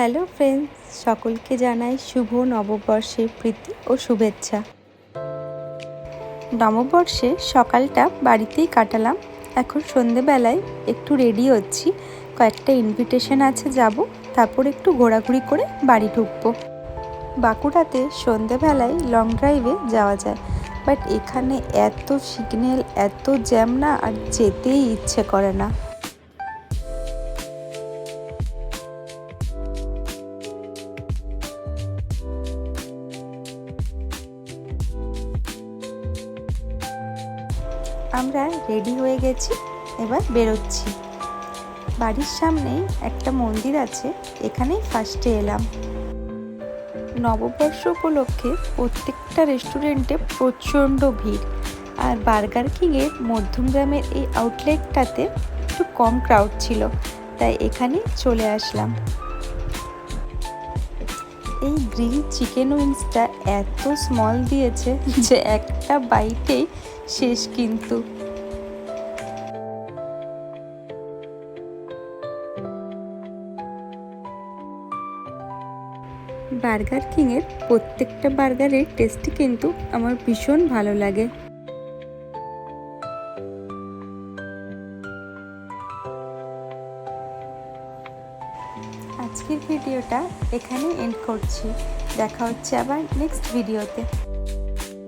Hello friends, সকলকে জানাই শুভ নববর্ষের প্রীতি ও শুভেচ্ছা। নববর্ষে সকালটা বাড়িতেই কাটালাম। এখন সন্ধেবেলায় একটু রেডি হচ্ছি। কয়েকটা ইনভিটেশন আছে, যাব। তারপর একটু ঘোরাঘুরি করে বাড়ি ঢুকবো। বাঁকুড়াতে সন্ধেবেলায় লং ড্রাইভে যাওয়া যায়। বাট এখানে এত সিগন্যাল এত জ্যাম না, আর যেতেই ইচ্ছে করে না। আমরা রেডি হয়ে গেছি, এবার বেরোচ্ছি। বাড়ির সামনেই একটা মন্দির আছে, এখানেই ফার্স্টে এলাম। নববর্ষ উপলক্ষে প্রত্যেকটা রেস্টুরেন্টে প্রচণ্ড ভিড়, আর বার্গার কিংয়ের মধ্যমগ্রামের এই আউটলেটটাতে একটু কম ক্রাউড ছিল, তাই এখানে চলে আসলাম। এই গ্রিল চিকেন উইংসটা এত স্মল দিয়েছে যে একটা বাইটেই শেষ কিন্তু। বার্গার কিংয়ের প্রত্যেকটা বার্গারের টেস্টই কিন্তু আমার ভীষণ ভালো লাগে। আজকের ভিডিওটা এখানে এন্ড করছি। দেখা হচ্ছে আবার নেক্সট ভিডিওতে